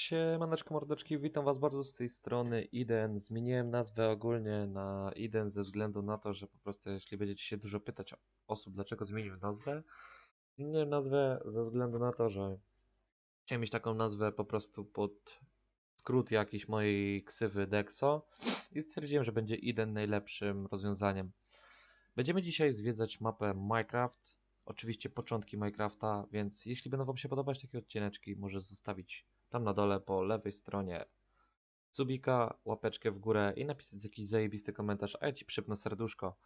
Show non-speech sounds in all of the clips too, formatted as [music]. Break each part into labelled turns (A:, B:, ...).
A: Siemaneczko mordeczki, witam was bardzo z tej strony Iden. Zmieniłem nazwę ogólnie na Iden ze względu na to, że po prostu jeśli będziecie się dużo pytać osób, dlaczego zmieniłem nazwę, zmieniłem nazwę ze względu na to, że chciałem mieć taką nazwę po prostu pod skrót jakiś mojej ksywy Dexo i stwierdziłem, że będzie Iden najlepszym rozwiązaniem. Będziemy dzisiaj zwiedzać mapę Minecraft, oczywiście początki Minecrafta, więc jeśli będą wam się podobać takie odcineczki, może zostawić tam na dole po lewej stronie subika, łapeczkę w górę i napisać jakiś zajebisty komentarz, a ja ci przypnę serduszko.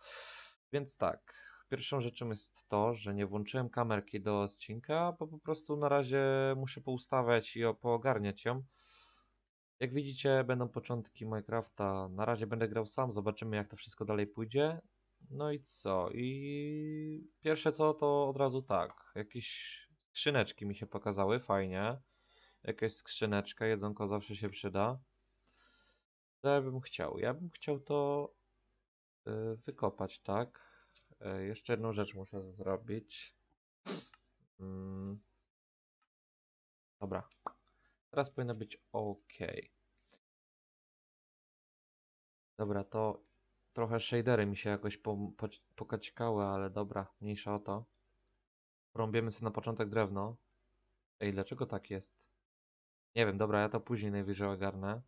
A: Więc tak, pierwszą rzeczą jest to, że nie włączyłem kamerki do odcinka, bo po prostu na razie muszę poustawiać i poogarniać ją. Jak widzicie, będą początki Minecrafta. Na razie będę grał sam, zobaczymy jak to wszystko dalej pójdzie. No i co? I pierwsze co to od razu tak. Jakieś skrzyneczki mi się pokazały, fajnie. Jakaś skrzyneczka, jedzonko zawsze się przyda. Co ja bym chciał? Ja bym chciał to y, wykopać, tak? Y, jeszcze jedną rzecz muszę zrobić. Mm. Dobra. Teraz powinno być ok. Dobra, to trochę shadery mi się jakoś po, po, pokaćkały, ale dobra, mniejsza o to. Rąbiemy sobie na początek drewno. Ej, dlaczego tak jest? Nie wiem, dobra, ja to później najwyżej ogarnę.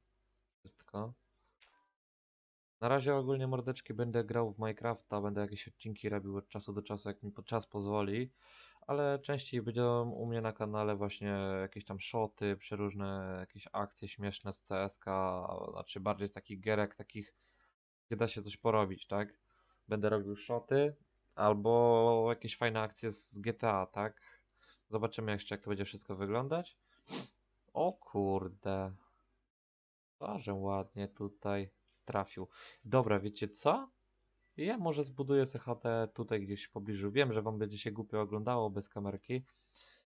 A: Wszystko. Na razie ogólnie mordeczki będę grał w Minecrafta, będę jakieś odcinki robił od czasu do czasu, jak mi czas pozwoli, ale częściej będą u mnie na kanale właśnie jakieś tam shoty, przeróżne jakieś akcje śmieszne z CSK, znaczy bardziej z takich gierek, takich, gdzie da się coś porobić, tak? Będę robił shoty, albo jakieś fajne akcje z GTA, tak? Zobaczymy jeszcze jak to będzie wszystko wyglądać. O kurde. Bardzo ładnie tutaj trafił. Dobra, wiecie co? Ja może zbuduję chatę tutaj gdzieś w pobliżu. Wiem, że wam będzie się głupio oglądało bez kamerki,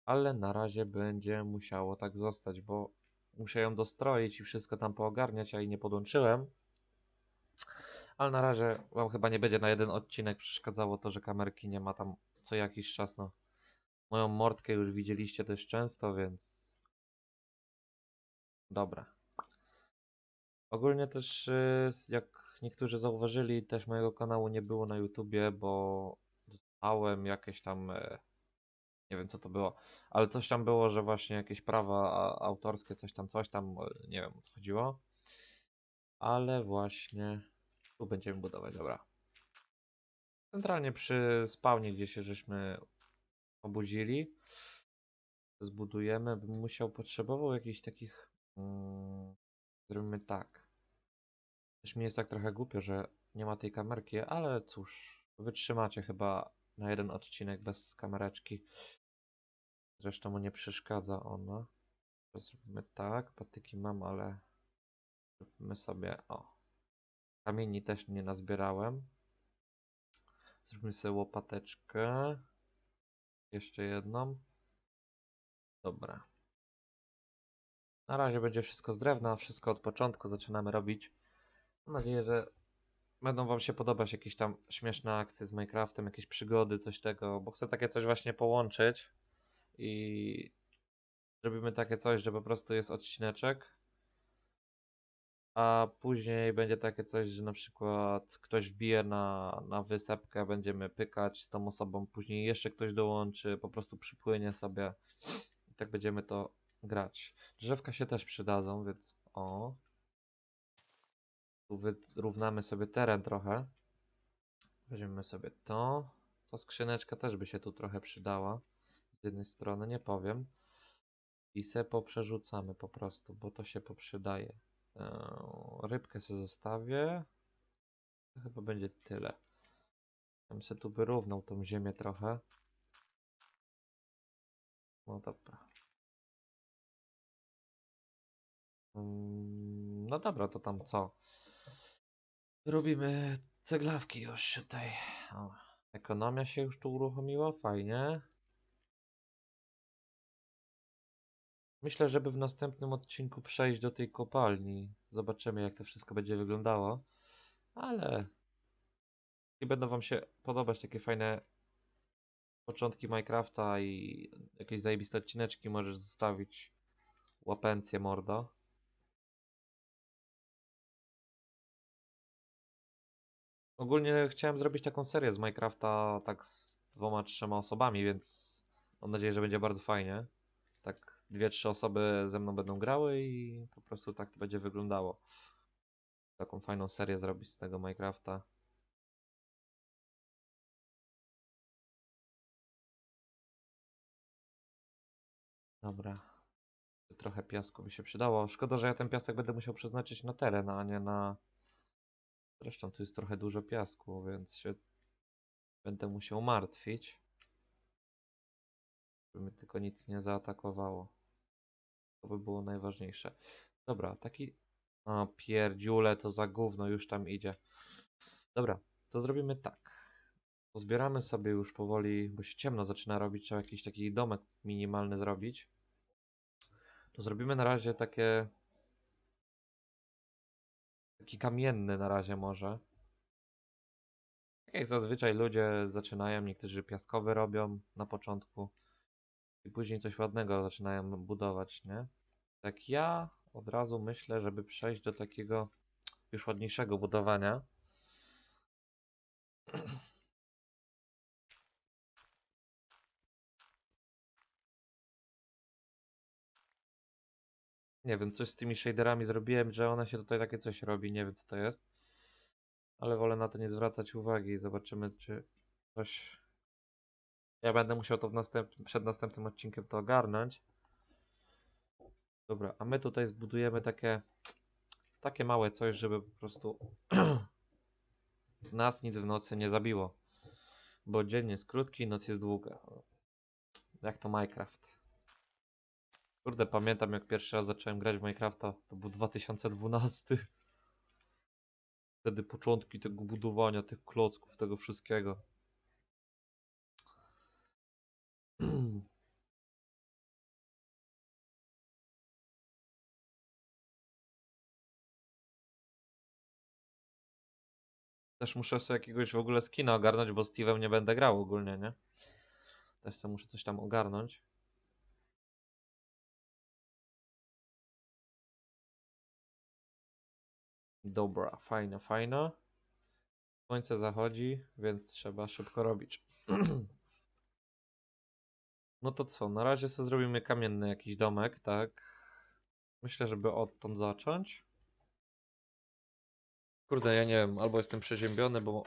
A: ale na razie będzie musiało tak zostać, bo muszę ją dostroić i wszystko tam poogarniać, a i nie podłączyłem. Ale na razie wam chyba nie będzie na jeden odcinek przeszkadzało to, że kamerki nie ma tam co jakiś czas, no. Moją mordkę już widzieliście dość często, więc... Dobra. Ogólnie też, y, jak niektórzy zauważyli, też mojego kanału nie było na YouTubie, bo dostałem jakieś tam, e, nie wiem co to było, ale coś tam było, że właśnie jakieś prawa autorskie, coś tam, coś tam, e, nie wiem o co chodziło. Ale właśnie tu będziemy budować, dobra. Centralnie przy spawnie, gdzie się żeśmy obudzili, zbudujemy, bym musiał, potrzebował jakichś takich, mm, zrobimy tak. Też mi jest tak trochę głupio, że nie ma tej kamerki, ale cóż, wytrzymacie chyba na jeden odcinek bez kamereczki. Zresztą mu nie przeszkadza ona. To Zrobimy tak, patyki mam, ale zróbmy sobie, o. Kamieni też nie nazbierałem. Zróbmy sobie łopateczkę. Jeszcze jedną. Dobra. Na razie będzie wszystko z drewna, wszystko od początku zaczynamy robić. Mam nadzieję, że będą Wam się podobać jakieś tam śmieszne akcje z Minecraftem, jakieś przygody, coś tego, bo chcę takie coś właśnie połączyć i zrobimy takie coś, że po prostu jest odcineczek, a później będzie takie coś, że na przykład ktoś wbije na, na wysepkę, będziemy pykać z tą osobą, później jeszcze ktoś dołączy, po prostu przypłynie sobie i tak będziemy to grać. Drzewka się też przydadzą, więc o. Tu wyrównamy sobie teren trochę. Weźmiemy sobie to. To skrzyneczka też by się tu trochę przydała. Z jednej strony, nie powiem. I se poprzerzucamy po prostu, bo to się poprzydaje. Eee, Rybkę sobie zostawię. To chyba będzie tyle. Ja bym se tu wyrównał tą ziemię trochę. No dobra. No dobra, to tam co? Robimy ceglawki już tutaj. O, ekonomia się już tu uruchomiła, fajnie. Myślę, żeby w następnym odcinku przejść do tej kopalni. Zobaczymy, jak to wszystko będzie wyglądało. Ale jeśli będą Wam się podobać takie fajne początki Minecrafta i jakieś zajebiste odcineczki, możesz zostawić Łapencję mordo. Ogólnie chciałem zrobić taką serię z Minecrafta tak z dwoma, trzema osobami, więc mam nadzieję, że będzie bardzo fajnie. Tak dwie, trzy osoby ze mną będą grały i po prostu tak to będzie wyglądało. Taką fajną serię zrobić z tego Minecrafta. Dobra. Trochę piasku by się przydało. Szkoda, że ja ten piasek będę musiał przeznaczyć na teren, a nie na... Zresztą tu jest trochę dużo piasku, więc się będę musiał martwić. Żeby mnie tylko nic nie zaatakowało. To by było najważniejsze. Dobra, taki... O, pierdziule, to za gówno już tam idzie. Dobra, to zrobimy tak. Pozbieramy sobie już powoli, bo się ciemno zaczyna robić, trzeba jakiś taki domek minimalny zrobić. To zrobimy na razie takie... Taki kamienny na razie może. Jak zazwyczaj ludzie zaczynają, niektórzy piaskowy robią na początku. I później coś ładnego zaczynają budować, nie? Tak ja od razu myślę, żeby przejść do takiego już ładniejszego budowania. Nie wiem, coś z tymi shaderami zrobiłem, że ona się tutaj takie coś robi, nie wiem co to jest. Ale wolę na to nie zwracać uwagi i zobaczymy, czy coś... Ja będę musiał to następ... przed następnym odcinkiem to ogarnąć. Dobra, a my tutaj zbudujemy takie... Takie małe coś, żeby po prostu [clears throat] nas nic w nocy nie zabiło. Bo dzień jest krótki, noc jest długa. Jak to Minecraft. Kurde, pamiętam jak pierwszy raz zacząłem grać w Minecrafta, to był 2012. [laughs] Wtedy początki tego budowania, tych klocków, tego wszystkiego. [clears throat] Też muszę sobie jakiegoś w ogóle skina ogarnąć, bo Steve'em nie będę grał ogólnie, nie? Też sobie muszę coś tam ogarnąć. Dobra, fajna, fajna. Słońce zachodzi, więc trzeba szybko robić. [clears throat] No to co, na razie sobie zrobimy kamienny jakiś domek, tak? Myślę, żeby odtąd zacząć. Kurde, ja nie wiem, albo jestem przeziębiony, bo...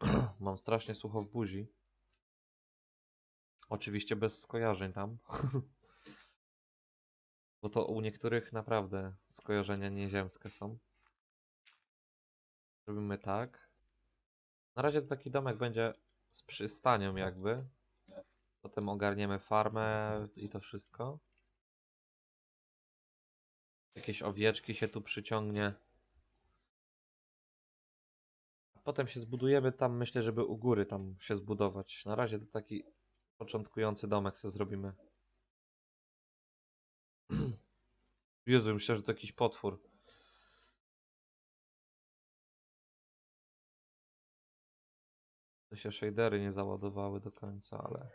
A: [clears throat] Mam strasznie sucho w buzi. Oczywiście bez skojarzeń tam. [laughs] Bo to u niektórych naprawdę skojarzenia nieziemskie są. Robimy tak. Na razie to taki domek będzie z przystanią jakby. Potem ogarniemy farmę i to wszystko. Jakieś owieczki się tu przyciągnie. Potem się zbudujemy tam, myślę, żeby u góry tam się zbudować. Na razie to taki początkujący domek sobie zrobimy. [clears throat] Jezu, myślę, że to jakiś potwór. To się shadery nie załadowały do końca, ale...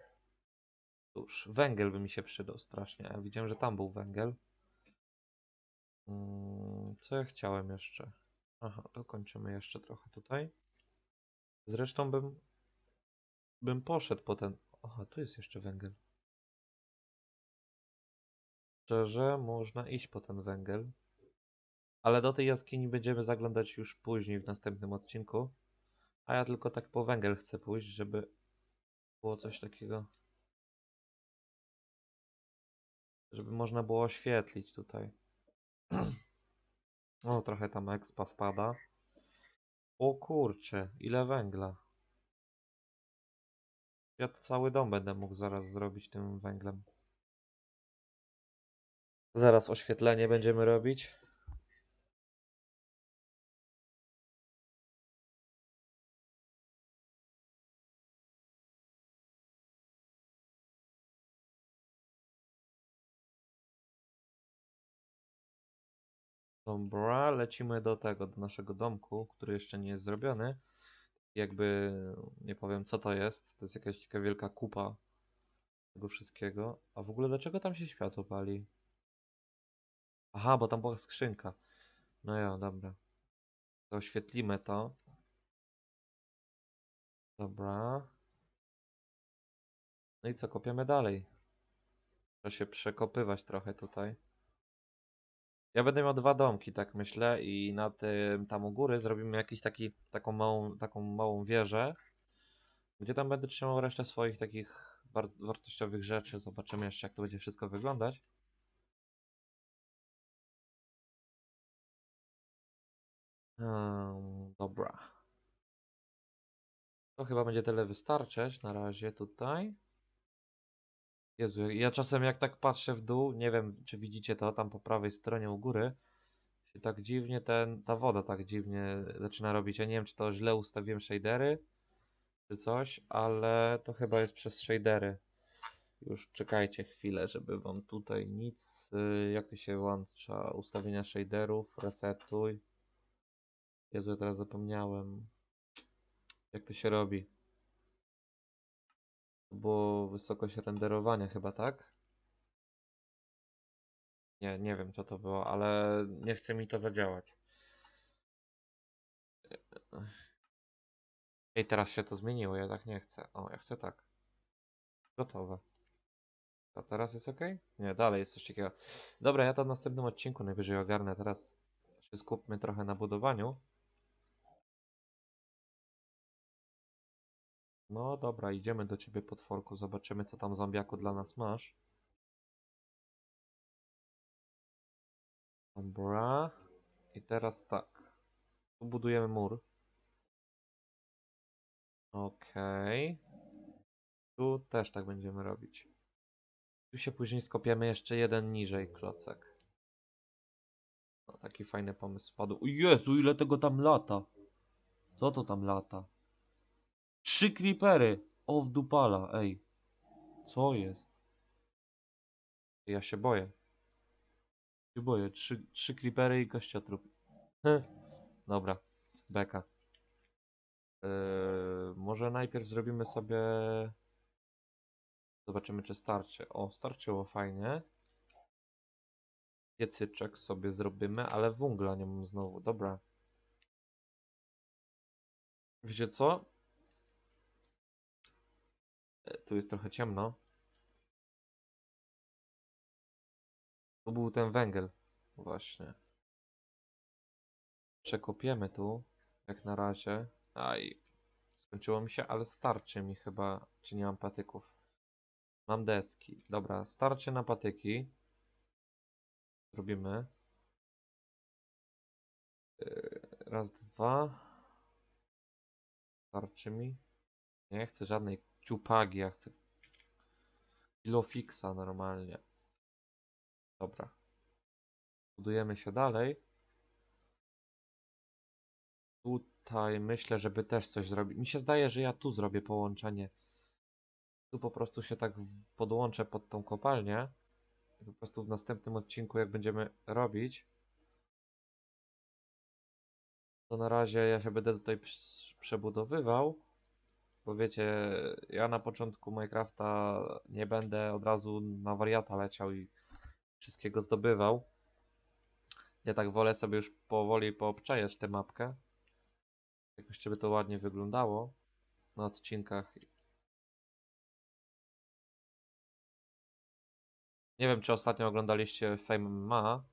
A: Cóż, węgiel by mi się przydał strasznie. Ja widziałem, że tam był węgiel. Mm, Co ja chciałem jeszcze? Aha, dokończymy jeszcze trochę tutaj. Zresztą bym... Bym poszedł po ten... Aha, tu jest jeszcze węgiel. Szczerze, można iść po ten węgiel. Ale do tej jaskini będziemy zaglądać już później w następnym odcinku. A ja tylko tak po węgiel chcę pójść, żeby było coś takiego. Żeby można było oświetlić tutaj. [clears throat] O, trochę tam expa wpada. O kurcze, ile węgla. Ja cały dom będę mógł zaraz zrobić tym węglem. Zaraz oświetlenie będziemy robić. Dobra, lecimy do tego, do naszego domku, który jeszcze nie jest zrobiony. Jakby nie powiem co to jest. To jest jakaś taka wielka kupa. tego wszystkiego. A w ogóle dlaczego tam się światło pali? Aha, bo tam była skrzynka. No ja, dobra. To oświetlimy to. Dobra. No i co, kopiemy dalej. Trzeba się przekopywać trochę tutaj. Ja będę miał dwa domki, tak myślę, i na tym tam u góry zrobimy jakiś taki, taką małą, taką małą wieżę, gdzie tam będę trzymał resztę swoich takich war wartościowych rzeczy. Zobaczymy jeszcze, jak to będzie wszystko wyglądać. Dobra. To chyba będzie tyle wystarczyć na razie tutaj. Jezu, ja czasem jak tak patrzę w dół, nie wiem czy widzicie to, tam po prawej stronie u góry, się tak dziwnie ten, ta woda tak dziwnie zaczyna robić. Ja nie wiem czy to źle ustawiłem shadery, czy coś, ale to chyba jest przez shadery. Już czekajcie chwilę, żeby wam tutaj nic, y, jak to się włącza, ustawienia shaderów, resetuj. Jezu, ja teraz zapomniałem. Jak to się robi? To było wysokość renderowania chyba, tak? Nie, nie wiem co to było, ale nie chce mi to zadziałać. Ej, teraz się to zmieniło, ja tak nie chcę. O, ja chcę tak. Gotowe. To teraz jest ok? Nie, dalej jest coś takiego. Dobra, ja to w następnym odcinku najwyżej ogarnę. Teraz się skupmy trochę na budowaniu. No dobra, idziemy do ciebie potworku, zobaczymy co tam zombiaku dla nas masz. Dobra. I teraz tak. Tu budujemy mur. Okej. Tu też tak będziemy robić. Tu się później skopiemy jeszcze jeden niżej klocek. No, taki fajny pomysł spadł. O Jezu, ile tego tam lata! Co to tam lata? Trzy creepery! O, w dupala, ej. Co jest? Ja się boję. się boję. Trzy, trzy creepery i kościotrup. Dobra, beka. Yy, może najpierw zrobimy sobie... Zobaczymy, czy starczy. O, starczyło fajnie. Piecyczek sobie zrobimy, ale węgla nie mam znowu. Dobra. Wiecie co? Tu jest trochę ciemno. Tu był ten węgiel. Właśnie. Przekopiemy tu. Jak na razie. Aj. Skończyło mi się, ale starczy mi chyba. Czy nie mam patyków? Mam deski. Dobra, starczy na patyki. Zrobimy. Yy, Raz, dwa. Starczy mi. Nie chcę żadnej ciupagi, ja chcę kilofixa normalnie. Dobra. Budujemy się dalej. Tutaj myślę, żeby też coś zrobić. Mi się zdaje, że ja tu zrobię połączenie. Tu po prostu się tak podłączę pod tą kopalnię. I po prostu w następnym odcinku, jak będziemy robić, to na razie ja się będę tutaj prz- przebudowywał. Bo wiecie, ja na początku Minecrafta nie będę od razu na wariata leciał i wszystkiego zdobywał. Ja tak wolę sobie już powoli poobczajać tę mapkę. Jakoś żeby to ładnie wyglądało na odcinkach. Nie wiem, czy ostatnio oglądaliście Fame Ma.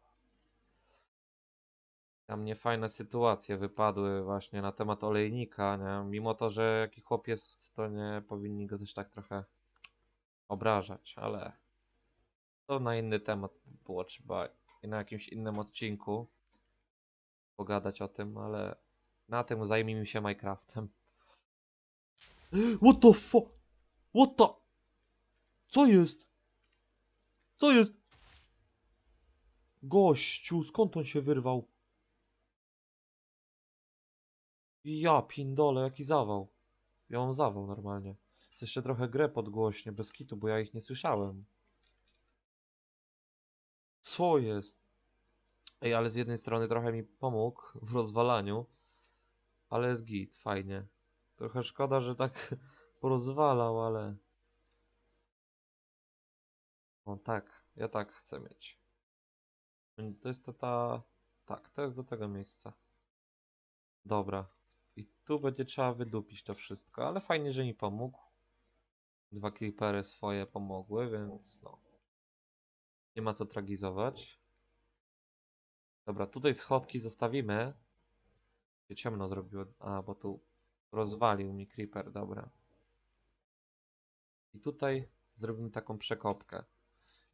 A: Tam niefajne sytuacje wypadły właśnie na temat olejnika, nie? Mimo to, że jaki chłop jest, to nie powinni go też tak trochę obrażać, ale to na inny temat było trzeba i na jakimś innym odcinku pogadać o tym, ale na tym zajmijmy się Minecraftem. [gasps] What the fuck? What the? Co jest? Co jest? Gościu, skąd on się wyrwał? Ja pindole, jaki zawał. Ja mam zawał normalnie. Jest jeszcze trochę grę podgłośnie, bez kitu, bo ja ich nie słyszałem. Co jest? Ej, ale z jednej strony trochę mi pomógł w rozwalaniu, ale jest git, fajnie. Trochę szkoda, że tak [laughs] porozwalał, ale O tak, ja tak chcę mieć. To jest to ta... Tak, to jest do tego miejsca. Dobra. Tu będzie trzeba wydupić to wszystko, ale fajnie, że mi pomógł. Dwa creepery swoje pomogły, więc no. Nie ma co tragizować. Dobra, tutaj schodki zostawimy. Ciemno zrobiło. A, bo tu rozwalił mi creeper, dobra. I tutaj zrobimy taką przekopkę.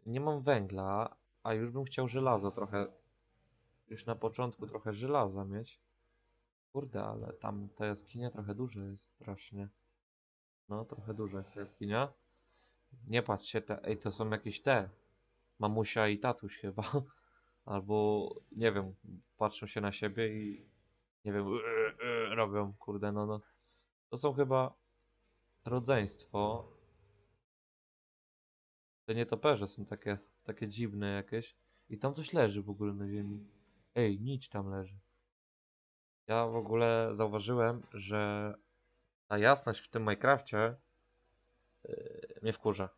A: Nie mam węgla, a już bym chciał żelazo trochę. Już na początku trochę żelaza mieć. Kurde, ale tam ta jaskinia trochę duża jest strasznie. No, trochę duża jest ta jaskinia. Nie patrz się, te, ej, to są jakieś te. Mamusia i tatuś chyba. [laughs] Albo, nie wiem, patrzą się na siebie i nie wiem, [laughs] robią, kurde, no, no. To są chyba rodzeństwo. Te nietoperze są takie, takie dziwne jakieś. I tam coś leży w ogóle na ziemi. Ej, nic tam leży. Ja w ogóle zauważyłem, że ta jasność w tym Minecrafcie yy, mnie wkurza.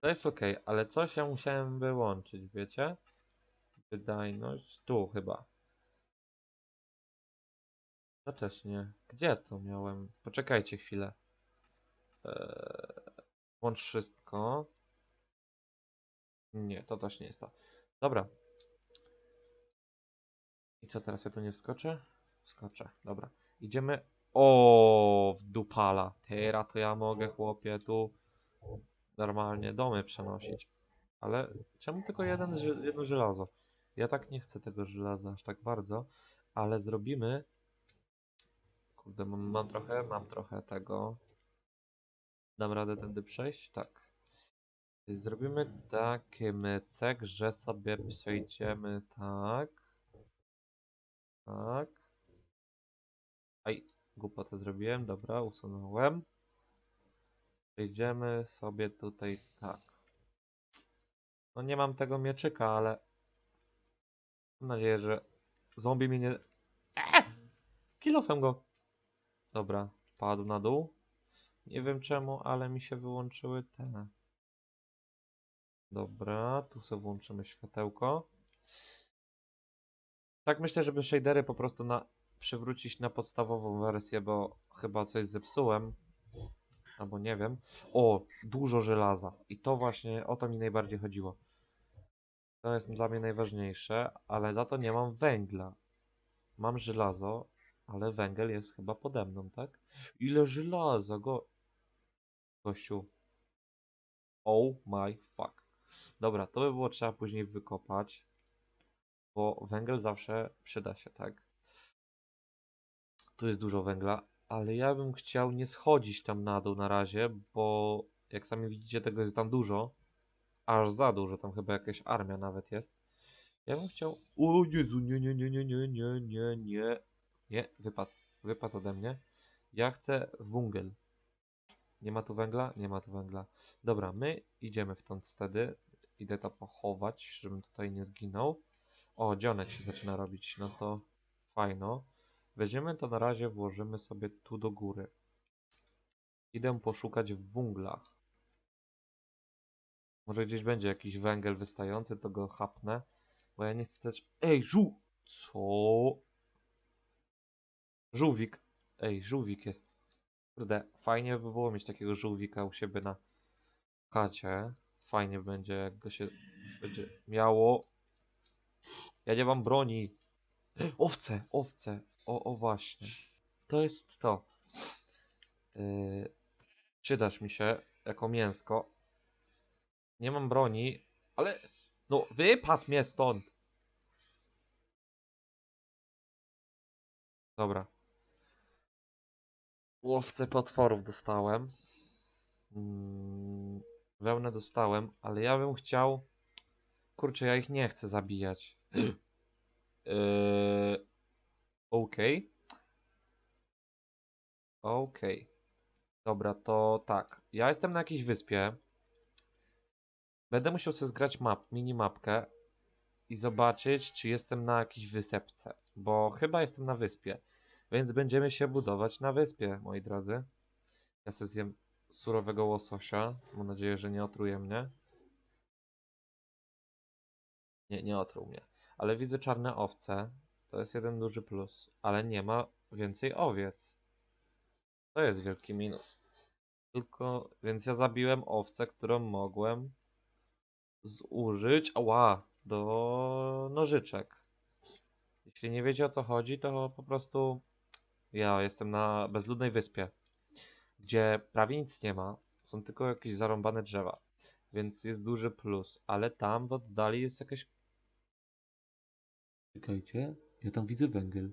A: To jest ok, ale coś ja musiałem wyłączyć, wiecie? Wydajność, tu chyba. To też nie. Gdzie to miałem? Poczekajcie chwilę. Eee, włącz wszystko. Nie, to też nie jest to. Dobra. I co teraz ja tu nie wskoczę? Wskoczę, dobra. Idziemy. O, w dupala. Teraz to ja mogę, chłopie, tu normalnie domy przenosić. Ale czemu tylko jeden, jedno żelazo? Ja tak nie chcę tego żelaza aż tak bardzo, ale zrobimy. Kurde, mam, mam trochę, mam trochę tego. Dam radę tędy przejść? Tak. Zrobimy taki mycek, że sobie przejdziemy tak. Tak. Aj, głupotę zrobiłem, dobra, usunąłem. Przejdziemy sobie tutaj tak. No nie mam tego mieczyka, ale mam nadzieję, że zombie mnie nie... Eee! Kilofem go. Dobra, padł na dół. Nie wiem czemu, ale mi się wyłączyły te. Dobra, tu sobie włączymy światełko. Tak myślę, żeby shadery po prostu na, przywrócić na podstawową wersję, bo chyba coś zepsułem. Albo nie wiem. O, dużo żelaza. I to właśnie, o to mi najbardziej chodziło. To jest dla mnie najważniejsze, ale za to nie mam węgla. Mam żelazo, ale węgiel jest chyba pode mną, tak? Ile żelaza, go... Gościu. Oh my fuck. Dobra, to by było trzeba później wykopać. Bo węgiel zawsze przyda się, tak? Tu jest dużo węgla, ale ja bym chciał nie schodzić tam na dół na razie, bo jak sami widzicie, tego jest tam dużo. Aż za dużo, tam chyba jakaś armia nawet jest. Ja bym chciał... O Jezu, nie, nie, nie, nie, nie, nie, nie, nie. Nie, wypadł. Wypadł ode mnie. Ja chcę węgiel. Nie ma tu węgla? Nie ma tu węgla. Dobra, my idziemy stąd wtedy. Idę to pochować, żebym tutaj nie zginął. O, dzionek się zaczyna robić. No to fajno. Weźmiemy to na razie, włożymy sobie tu do góry. Idę poszukać w węglach. Może gdzieś będzie jakiś węgiel wystający, to go chapnę. Bo ja nie chcę też... Ej, żół! Co? Żółwik. Ej, żółwik jest. Kurde, fajnie by było mieć takiego żółwika u siebie na chacie. Fajnie będzie, jak go się będzie miało. Ja nie mam broni. Owce, owce. O, o właśnie. To jest to. Yy, przydasz mi się jako mięsko. Nie mam broni, ale... No, wypadł mnie stąd. Dobra. Łowcę potworów dostałem. Mm, wełnę dostałem, ale ja bym chciał... Kurczę, ja ich nie chcę zabijać. [clears throat] Yy, Okej. Okej. Dobra, to tak. Ja jestem na jakiejś wyspie. Będę musiał sobie zgrać map, minimapkę i zobaczyć, czy jestem na jakiejś wysepce, bo chyba jestem na wyspie. Więc będziemy się budować na wyspie, moi drodzy. Ja sobie zjem surowego łososia. Mam nadzieję, że nie otruje mnie. Nie, nie otruł mnie. Ale widzę czarne owce. To jest jeden duży plus. Ale nie ma więcej owiec. To jest wielki minus. Tylko, więc ja zabiłem owcę, którą mogłem zużyć, ała, do nożyczek. Jeśli nie wiecie o co chodzi, to po prostu ja jestem na bezludnej wyspie, gdzie prawie nic nie ma, są tylko jakieś zarąbane drzewa, więc jest duży plus, ale tam w oddali jest jakaś... Czekajcie, ja tam widzę węgiel.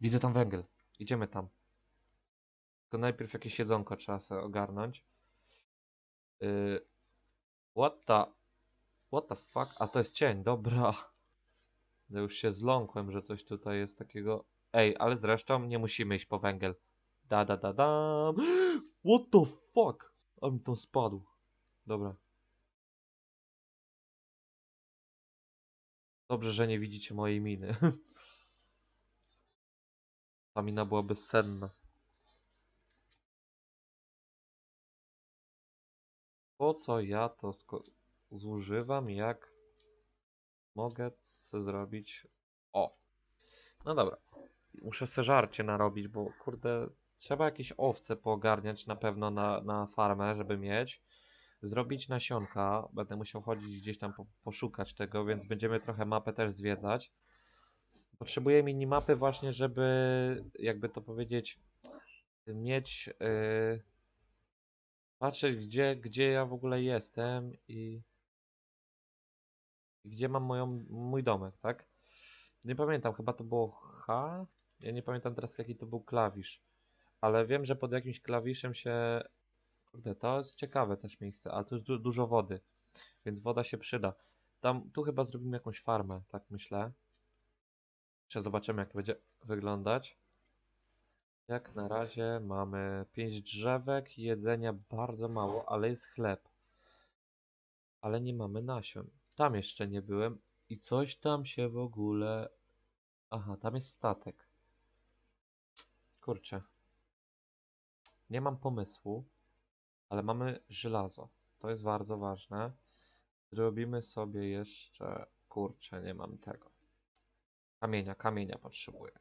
A: Widzę tam węgiel, idziemy tam. Tylko najpierw jakieś jedzonko trzeba sobie ogarnąć. Yy... What the... What the fuck? A to jest cień, dobra. Ja już się zląkłem, że coś tutaj jest takiego... Ej, ale zresztą nie musimy iść po węgiel. Da da da dam. [gasps] What the fuck? On mi tam spadł. Dobra. Dobrze, że nie widzicie mojej miny. [laughs] Ta mina była bezcenna. Po co ja to zużywam, jak mogę co zrobić? O! No dobra. Muszę se żarcie narobić, bo kurde, trzeba jakieś owce poogarniać na pewno na, na farmę, żeby mieć. Zrobić nasionka, będę musiał chodzić gdzieś tam po, poszukać tego, więc będziemy trochę mapę też zwiedzać. Potrzebuję minimapy właśnie, żeby, jakby to powiedzieć, mieć, yy, patrzeć gdzie, gdzie ja w ogóle jestem i gdzie mam moją, mój domek, tak? Nie pamiętam, chyba to było H? Ja nie pamiętam teraz jaki to był klawisz. Ale wiem, że pod jakimś klawiszem się... Kurde, to jest ciekawe też miejsce, ale tu jest du dużo wody. Więc woda się przyda. Tam, tu chyba zrobimy jakąś farmę, tak myślę. Jeszcze zobaczymy jak to będzie wyglądać. Jak na razie mamy 5 drzewek, jedzenia bardzo mało, ale jest chleb. Ale nie mamy nasion. Tam jeszcze nie byłem i coś tam się w ogóle... Aha, tam jest statek. Kurczę. Nie mam pomysłu, ale mamy żelazo. To jest bardzo ważne. Zrobimy sobie jeszcze... Kurczę, nie mam tego. Kamienia, kamienia potrzebuję.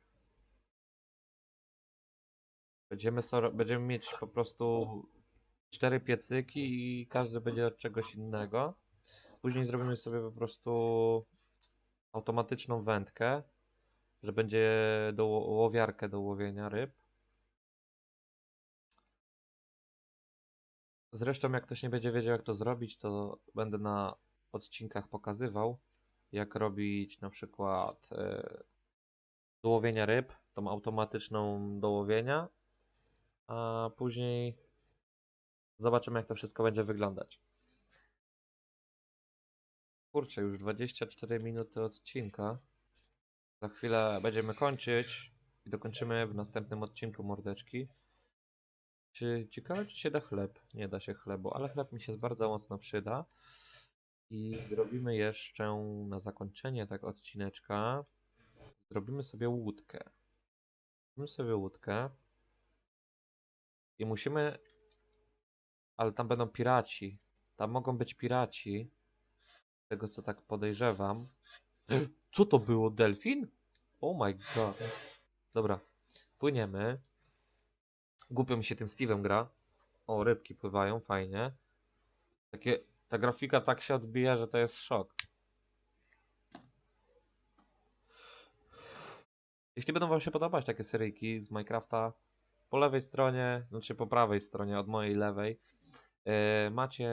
A: Będziemy, so, będziemy mieć po prostu cztery piecyki i każdy będzie od czegoś innego. Później zrobimy sobie po prostu automatyczną wędkę, że będzie do łowiarkę do łowienia ryb. Zresztą jak ktoś nie będzie wiedział jak to zrobić, to będę na odcinkach pokazywał, jak robić na przykład e, do łowienia ryb, tą automatyczną do łowienia, a później zobaczymy jak to wszystko będzie wyglądać. Kurczę, już 24 minuty odcinka. Za chwilę będziemy kończyć i dokończymy w następnym odcinku mordeczki. Czy ciekawe, czy się da chleb? Nie da się chlebu, ale chleb mi się bardzo mocno przyda. I zrobimy jeszcze na zakończenie tak odcineczka. Zrobimy sobie łódkę. Zrobimy sobie łódkę. I musimy... Ale tam będą piraci. Tam mogą być piraci tego co tak podejrzewam. [gasps] Co to było? Delfin? Oh my god. Dobra, płyniemy. Głupio mi się tym Steve'em gra. O, rybki pływają, fajnie. Takie, ta grafika tak się odbija, że to jest szok. Jeśli będą wam się podobać takie seryjki z Minecrafta, po lewej stronie, znaczy po prawej stronie od mojej lewej, yy, macie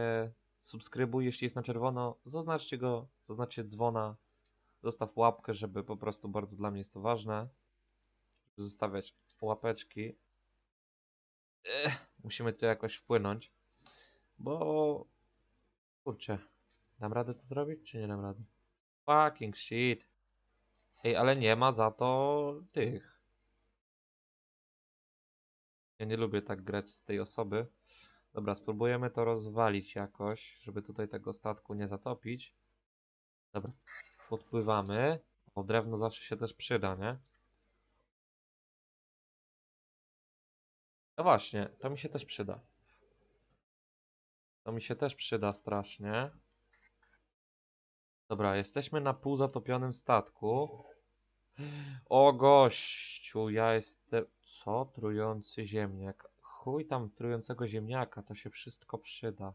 A: subskrybuj, jeśli jest na czerwono, zaznaczcie go, zaznaczcie dzwona, zostaw łapkę, żeby po prostu bardzo dla mnie jest to ważne, żeby zostawiać łapeczki. Ech, musimy tu jakoś wpłynąć, bo kurczę, dam radę to zrobić, czy nie dam rady? Fucking shit. Ej, ale nie ma za to tych. Ja nie lubię tak grać z tej osoby. Dobra, spróbujemy to rozwalić jakoś, żeby tutaj tego statku nie zatopić. Dobra, podpływamy. O, drewno zawsze się też przyda, nie? No właśnie, to mi się też przyda. To mi się też przyda strasznie. Dobra, jesteśmy na półzatopionym statku. O gościu, ja jestem... Co? Trujący ziemniak. Chuj tam trującego ziemniaka, to się wszystko przyda.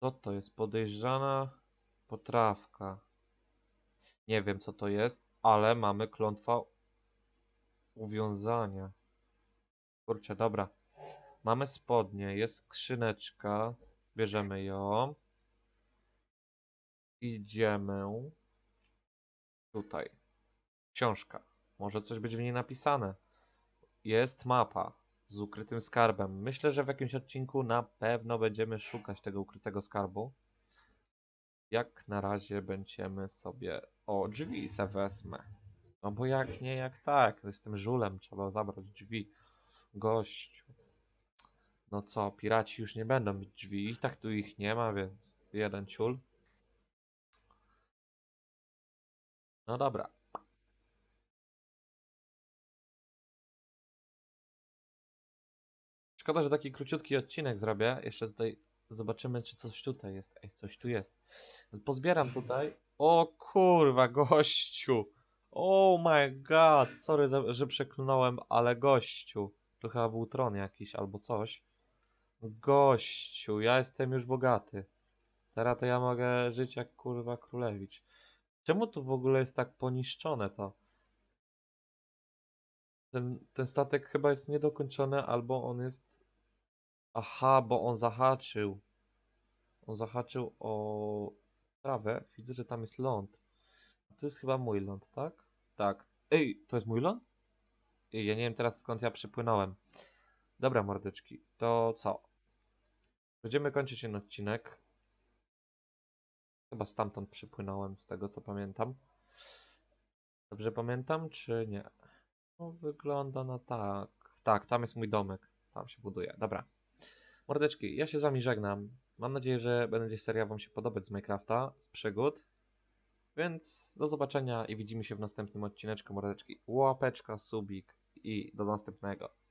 A: Co to jest? Podejrzana potrawka. Nie wiem co to jest, ale mamy klątwa uwiązania. Kurczę, dobra. Mamy spodnie, jest skrzyneczka. Bierzemy ją. Idziemy tutaj. Książka. Może coś być w niej napisane. Jest mapa z ukrytym skarbem. Myślę, że w jakimś odcinku na pewno będziemy szukać tego ukrytego skarbu. Jak na razie będziemy sobie... O, drzwi se wezmę. No bo jak nie, jak tak. Jestem żulem, trzeba zabrać drzwi. Gościu. No co, piraci już nie będą mieć drzwi. I tak tu ich nie ma, więc jeden ciul. No dobra. Szkoda, że taki króciutki odcinek zrobię. Jeszcze tutaj zobaczymy, czy coś tutaj jest. Ej, coś tu jest. Pozbieram tutaj. O kurwa, gościu. Oh my god. Sorry, że przeklnąłem, ale gościu. Tu chyba był tron jakiś albo coś. Gościu, ja jestem już bogaty. Teraz to ja mogę żyć jak kurwa królewicz. Czemu tu w ogóle jest tak poniszczone to? Ten, ten statek chyba jest niedokończony, albo on jest... Aha, bo on zahaczył. On zahaczył o trawę. Widzę, że tam jest ląd. To jest chyba mój ląd, tak? Tak. Ej, to jest mój ląd? Ja nie wiem teraz skąd ja przypłynąłem. Dobra, mordeczki, to co? Będziemy kończyć ten odcinek. Chyba stamtąd przypłynąłem, z tego co pamiętam. Dobrze pamiętam, czy nie? No, wygląda na tak. Tak, tam jest mój domek. Tam się buduje. Dobra. Mordeczki, ja się z wami żegnam. Mam nadzieję, że będzie seria wam się podobać z Minecrafta, z przygód. Więc do zobaczenia i widzimy się w następnym odcineczku, mordeczki. Łapeczka, subik i do następnego.